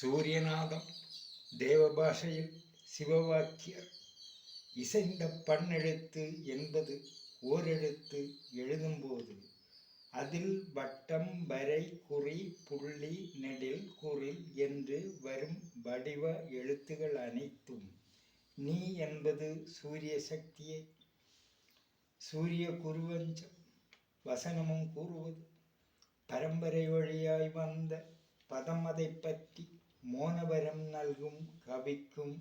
சூரியநாதம் தேவபாஷையில் சிவவாக்கியர். இசைந்த பண்ணெழுத்து என்பது ஓரெழுத்து எழுதும்போது அதில் வட்டம் வரை குறி புள்ளி நெடில் குறில் என்று வரும் வடிவ எழுத்துகள் அனைத்தும் நீ என்பது சூரிய சக்தியே. சூரிய குருவஞ்சம் வசனமும் கூறுவது பரம்பரை வழியாய் வந்த பதம் அதை பற்றி மோனவரம் நல்கும் கவிக்கும்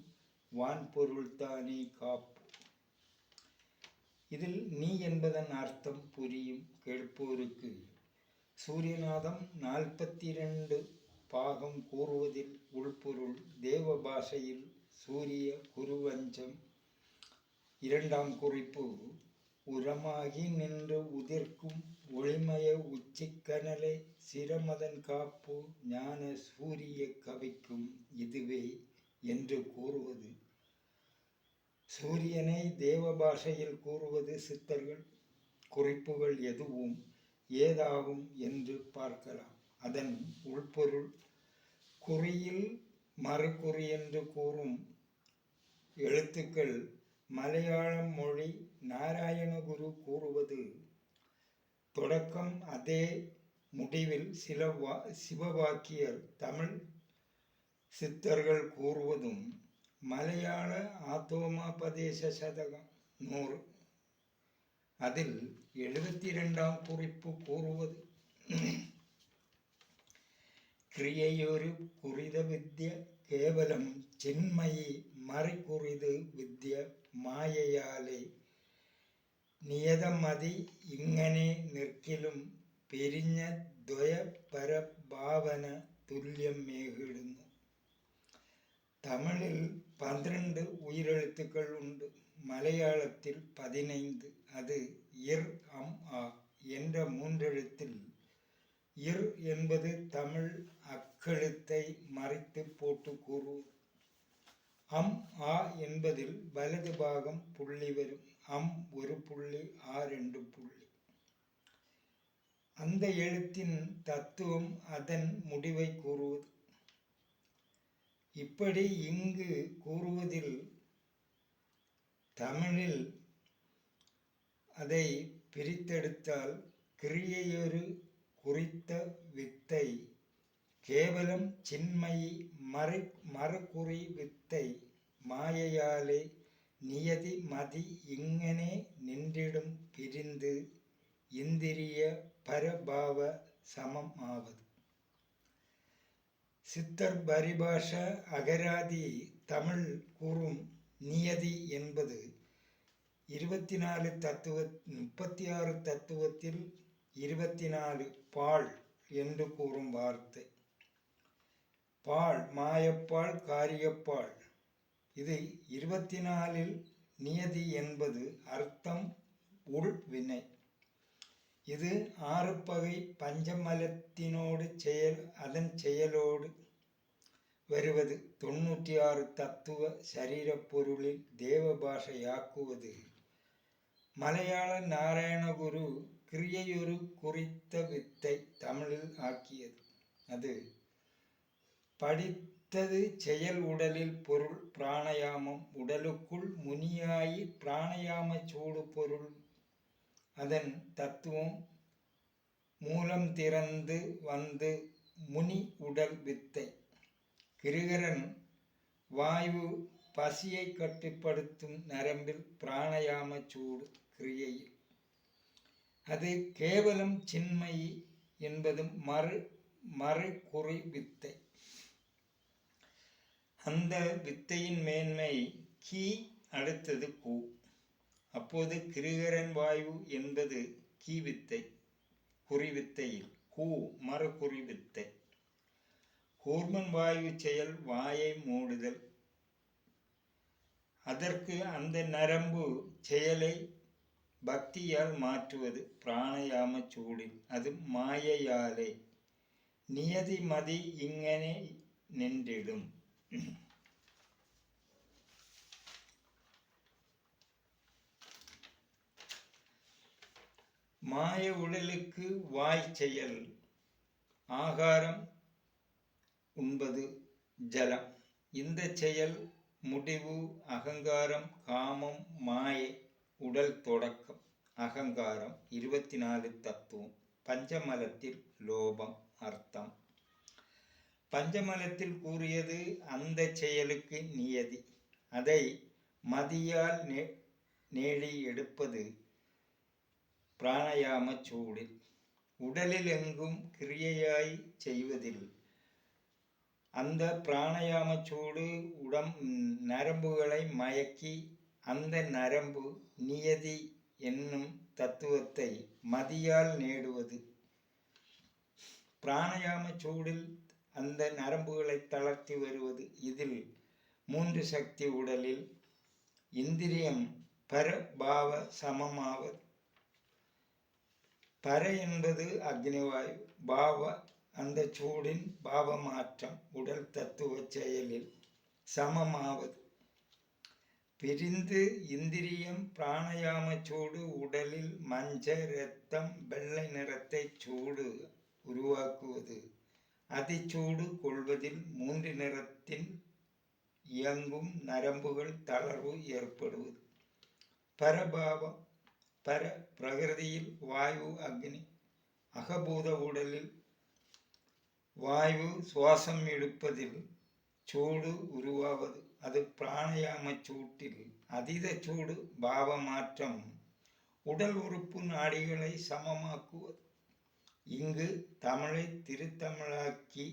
வான்பொருள்தானே காப்பு இதில் நீ என்பதன் அர்த்தம் புரியும் கேட்போருக்கு. சூரியநாதம் நாற்பத்தி இரண்டு பாகம் கூறுவதில் உள்பொருள் தேவ பாஷையில் சூரிய குருவஞ்சம். இரண்டாம் குறிப்பு உரமாகி நின்று உதிர்க்கும் ஒளிமய உச்சிக்கனலை சிரமதன் காப்பு ஞான சூரிய கவிக்கும் இதுவே என்று கூறுவது. சூரியனை தேவ பாஷையில் கூறுவது சித்தர்கள் குறிப்புகள் எதுவும் ஏதாகும் என்று பார்க்கலாம். அதன் உள்பொருள் குறியில் மறுக்குறி என்று கூறும் எழுத்துக்கள் மலையாளம் மொழி நாராயணகுரு கூறுவது தொடக்கம் அதே முடிவில் சில வா சிவவாக்கியர் தமிழ் சித்தர்கள் கூறுவதும் மலையாள ஆத்தோமாபதேச சதகம் நூறு. அதில் எழுபத்தி இரண்டாம் குறிப்பு கூறுவது. கிரியையொரு குறித வித்ய கேவலம் சின்மயி மறைக்குறிது வித்ய மாயையாலே നിയതമതി ഇങ്ങനെ നിൽക്കിലും പിരിഞ്ഞ ദ്വയപരഭാവന തുല്യം മേകിടുന്നു தமிழில் பன்னிரண்டு உயிரெழுத்துக்கள் உண்டு மலையாளத்தில் பதினைந்து அது இர் அம் ஆ என்ற மூன்றெழுத்தில் இர் என்பது தமிழ் அக்கெழுத்தை மறைத்து போட்டு கூறுவது அம் ஆ என்பதில் வலது பாகம் புள்ளி வரும் அந்த எழுத்தின் தத்துவம் அதன் முடிவை கூறுவது. இப்படி இங்கு கூறுவதில் தமிழில் அதை பிரித்தெடுத்தால் கிரியையொரு குறித்த வித்தை கேவலம் சின்மயி மறு மறுகுறி வித்தை மாயையாலே நியதி மதி இங்கனே நின்றிடும் பிரிந்து இந்திரிய பரபாவ சமம் ஆவது சித்தர் பரிபாஷ அகராதி தமிழ் கூறும் நியதி என்பது இருபத்தி நாலு தத்துவ முப்பத்தி ஆறு தத்துவத்தில் இருபத்தி நாலு பால் என்று கூறும் வார்த்தை. பால் மாயப்பால் காரியப்பால். இது இருபத்தி நாலில் நியதி என்பது அர்த்தம் உள் வினை. இது ஆறு பகை பஞ்சமலத்தினோடு செயல் அதன் செயலோடு வருவது தொண்ணூற்றி ஆறு தத்துவ சரீரப் பொருளில் தேவ பாஷையாக்குவது மலையாள நாராயணகுரு கிரியையொரு குறித்த வித்தை தமிழில் ஆக்கியது. அது படித்தது செயல் உடலில் பொருள் பிராணயாமம் உடலுக்குள் முனியாயி பிராணயாம சூடு பொருள் அதன் தத்துவம் மூலம் திறந்து வந்து முனி உடல் வித்தை. கிருகரன் வாயு பசியை கட்டுப்படுத்தும் நரம்பில் பிராணயாம சூடு கிரியையில். அது கேவலம் சின்மயி என்பதும் மறு மறுகுறி வித்தை. அந்த வித்தையின் மேன்மை கீ அடுத்தது கூ. அப்போது கிருகரன் வாயு என்பது கீவித்தை குறிவித்தையில் கூ மறுகுறிவித்தை. கூர்மன் வாயு செயல் வாயை மூடுதல். அதற்கு அந்த நரம்பு செயலை பக்தியால் மாற்றுவது பிராணயாம சூடில் அது மாயையாலே. நியதி மதி இங்கனே நின்றிடும். மாய உடலுக்கு வாய் செயல் ஆகாரம் உண்பது ஜலம். இந்த செயல் முடிவு அகங்காரம் காமம் மாயை உடல் தொடக்கம். அகங்காரம் இருபத்தி நாலு தத்துவம். பஞ்சமலத்தில் லோபம் அர்த்தம். பஞ்சமலத்தில் கூறியது அந்த செயலுக்கு நியதி. அதை மதியால் நே நேடி எடுப்பது பிராணயாம சூடில் உடலில் எங்கும் கிரியையாய் செய்வதில். அந்த பிராணயாம சூடு உடம் நரம்புகளை மயக்கி அந்த நரம்பு நியதி என்னும் தத்துவத்தை மதியால் நேடுவது. பிராணயாம சூடில் அந்த நரம்புகளை தளர்த்தி வருவது. இதில் மூன்று சக்தி உடலில் இந்திரியம் பரபாவ சமமாவது பர என்பது அக்னிவாயு பாவ அந்த சூடின் பாவ மாற்றம் உடல் தத்துவ செயலில் சமமாவது. பிரிந்து இந்திரியம் பிராணயாம சூடு உடலில் மஞ்ச இரத்தம் வெள்ளை நிறத்தை சூடு உருவாக்குவது. அதிச்சூடு கொள்வதில் மூன்று நிறத்தின் இயங்கும் நரம்புகள் தளர்வு ஏற்படுவது. பரபாவம் பர பிரகிருதியில் வாயு அக்னி அகபூத உடலில் வாயு சுவாசம் எடுப்பதில் சூடு உருவாவது. அது பிராணயாம சூட்டில் அதீத சூடு பாவ மாற்றம் உடல் உறுப்பு நாடிகளை சமமாக்குவது. இங்கு தமிழை திருத்தமிழாக்கி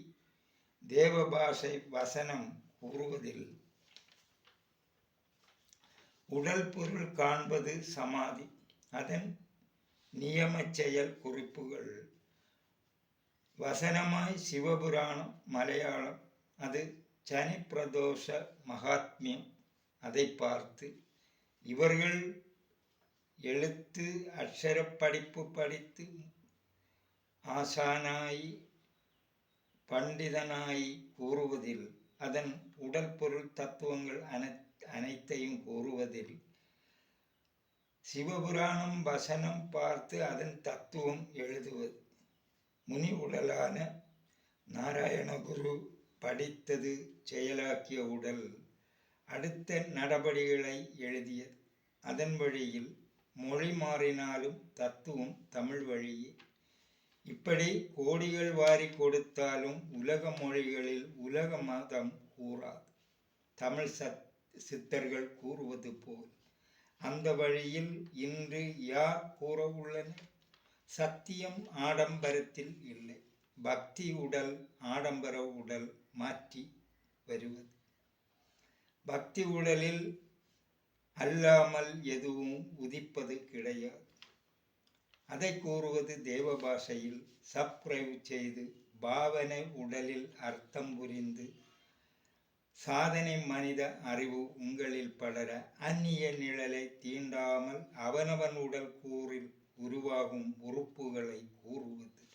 தேவபாஷை வசனம் கூறுவதில் உடல் பொருள் காண்பது சமாதி. அதன் நியம செயல் குறிப்புகள். வசனமாய் சிவபுராணம் மலையாளம். அது சனிப்பிரதோஷ மகாத்மியம். அதை பார்த்து இவர்கள் எழுத்து அக்ஷரப்படிப்பு படித்து ஆசானாய் பண்டிதனாய் கூறுவதில் அதன் உடல் பொருள் தத்துவங்கள் அன அனைத்தையும் கூறுவதில் சிவபுராணம் வசனம் பார்த்து அதன் தத்துவம் எழுதுவது. முனி உடலான நாராயணகுரு படித்தது செயலாக்கிய உடல். அடுத்த நடபடிகளை எழுதியது அதன் வழியில் மொழி மாறினாலும் தத்துவம் தமிழ் வழியே. இப்படி கோடிகள் வாரி கொடுத்தாலும் உலக மொழிகளில் உலக மதம் கூறாது. தமிழ் சத் சித்தர்கள் கூறுவது போல். அந்த வழியில் இன்று யார் கூற உள்ளனர் சத்தியம் ஆடம்பரத்தில் இல்லை. பக்தி உடல் ஆடம்பர உடல் மாற்றி வருவது. பக்தி உடலில் அல்லாமல் எதுவும் உதிப்பது கிடையாது. அதை கூறுவது தேவ பாஷையில் சப்ரைவ் செய்து பாவனை உடலில் அர்த்தம் புரிந்து சாதனை மனித அறிவு உங்களில் பலர அந்நிய நிழலை தீண்டாமல் அவனவன் உடல் கூறில் உருவாகும் உறுப்புகளை கூறுவது.